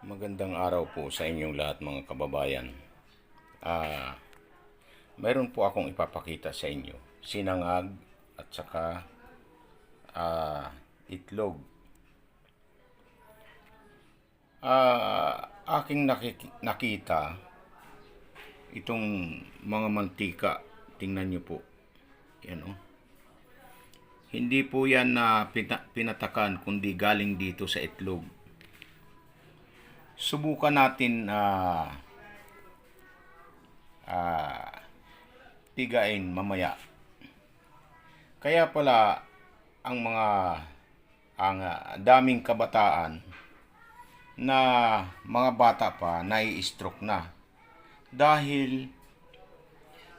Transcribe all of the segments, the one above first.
Magandang araw po sa inyong lahat mga kababayan. Ah, mayroon po akong ipapakita sa inyo. Sinangag at saka ah, itlog. Ah, aking nakita itong mga mantika. Tingnan niyo po. Yan oh. Hindi po yan na pina- pinatakan kundi galing dito sa itlog subukan natin ah ah, pigain mamaya. Kaya pala ang mga ang ah, daming kabataan na mga bata pa nai-stroke na dahil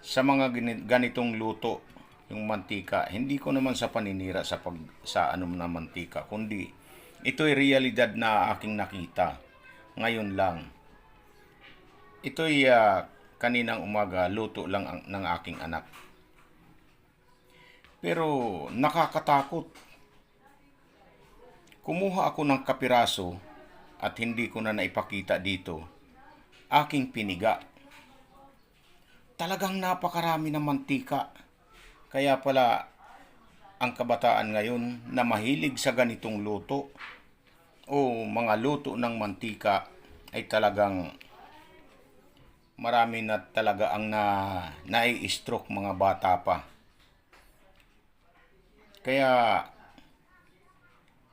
sa mga gani- ganitong luto yung mantika hindi ko naman sa paninira sa pag sa ano na mantika kundi ito'y realidad na aking nakita ngayon lang. Ito'y ah, kaninang umaga, luto lang ang, ng aking anak. Pero nakakatakot. Kumuha ako ng kapiraso at hindi ko na naipakita dito. Aking piniga. Talagang napakarami ng mantika. Kaya pala ang kabataan ngayon na mahilig sa ganitong luto o mga luto ng mantika ay talagang marami na talaga ang na nai-stroke mga bata pa. Kaya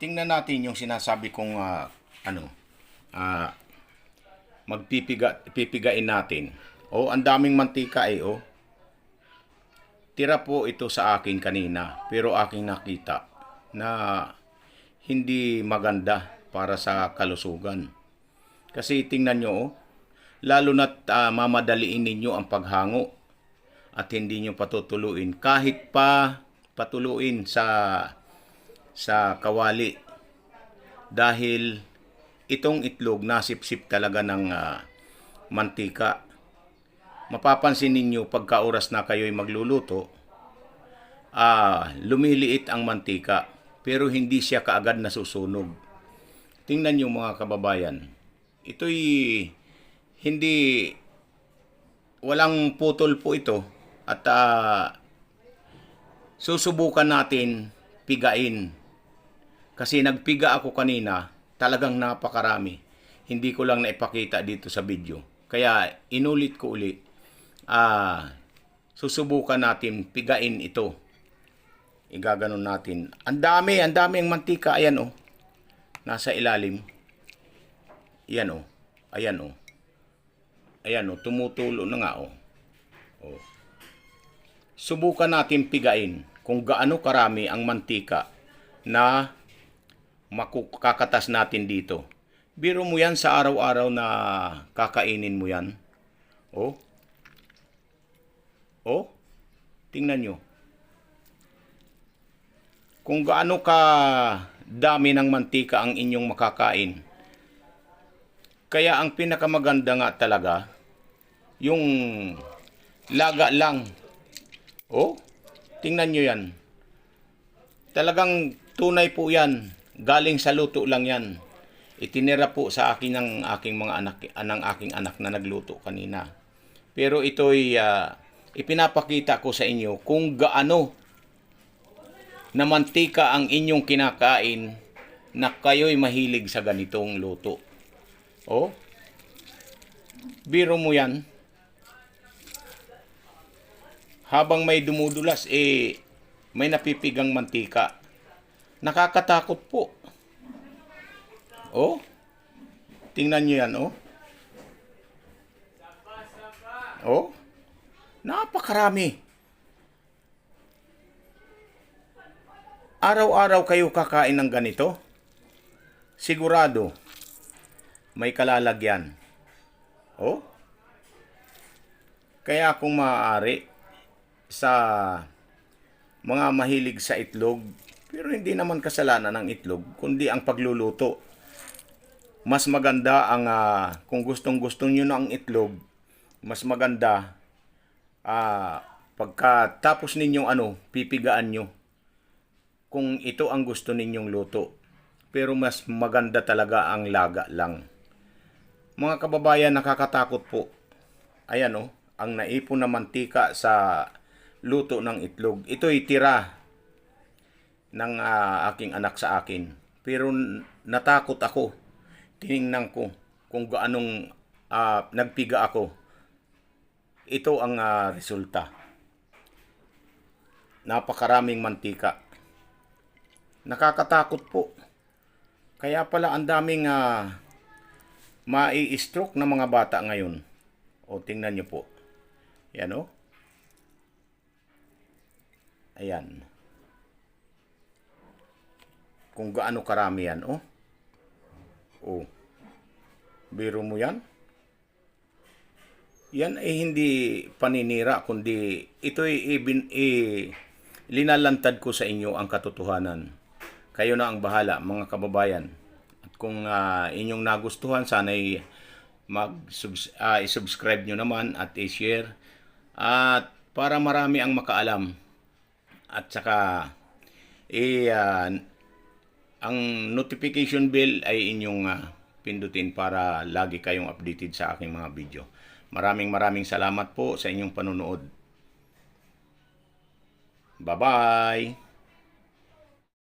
tingnan natin yung sinasabi kong ah, ano ah, magpipiga pipigain natin. Oh, ang daming mantika eh oh. Tira po ito sa akin kanina pero aking nakita na hindi maganda para sa kalusugan. Kasi tingnan nyo, oh, lalo na't ah, mamadaliin ninyo ang paghango at hindi nyo patutuluin kahit pa patuluin sa sa kawali dahil itong itlog nasipsip talaga ng ah, mantika. Mapapansin ninyo pagka oras na kayo'y magluluto, ah, lumiliit ang mantika pero hindi siya kaagad nasusunog. Tingnan niyo mga kababayan. Ito'y hindi walang putol po ito at ah, susubukan natin pigain. Kasi nagpiga ako kanina, talagang napakarami. Hindi ko lang naipakita dito sa video. Kaya inulit ko ulit. Ah, susubukan natin pigain ito. Igaganon natin. Ang dami, ang dami ang mantika. Ayan oh nasa ilalim. Yan oh. Ayan oh. Ayan oh, tumutulo na nga oh. oh. Subukan natin pigain kung gaano karami ang mantika na makukakatas natin dito. Biro mo yan sa araw-araw na kakainin mo yan. Oh. Oh. Tingnan nyo. Kung gaano ka dami ng mantika ang inyong makakain. Kaya ang pinakamaganda nga talaga, yung laga lang. Oh, tingnan nyo yan. Talagang tunay po yan. Galing sa luto lang yan. Itinira po sa akin ng aking mga anak, ng aking anak na nagluto kanina. Pero ito'y ah, ipinapakita ko sa inyo kung gaano na mantika ang inyong kinakain na kayo'y mahilig sa ganitong luto. Oh, biro mo yan. Habang may dumudulas, eh, may napipigang mantika. Nakakatakot po. Oh, tingnan nyo yan, oh. Oh, napakarami. Araw-araw kayo kakain ng ganito? Sigurado, may kalalagyan. Oh? Kaya kung maaari, sa mga mahilig sa itlog, pero hindi naman kasalanan ng itlog, kundi ang pagluluto. Mas maganda ang, ah, kung gustong-gusto nyo na ang itlog, mas maganda, ah, pagkatapos ninyong ano, pipigaan nyo kung ito ang gusto ninyong luto. Pero mas maganda talaga ang laga lang. Mga kababayan, nakakatakot po. Ayan oh, ang naipon na mantika sa luto ng itlog. Ito'y tira ng ah, aking anak sa akin. Pero natakot ako. Tiningnan ko kung gaanong ah, nagpiga ako. Ito ang ah, resulta. Napakaraming mantika. Nakakatakot po. Kaya pala ang daming ah, mai-stroke na mga bata ngayon. O tingnan niyo po. Yan o. Ayan. Kung gaano karami yan, oh. Oh. Biro mo yan? Yan ay hindi paninira, kundi ito'y ibin, i, linalantad ko sa inyo ang katotohanan. Kayo na ang bahala, mga kababayan. At kung ah, inyong nagustuhan, sana'y mag uh, i-subscribe nyo naman at i-share. At para marami ang makaalam. At saka, i, ah, ang notification bell ay inyong ah, pindutin para lagi kayong updated sa aking mga video. Maraming maraming salamat po sa inyong panonood. Bye-bye!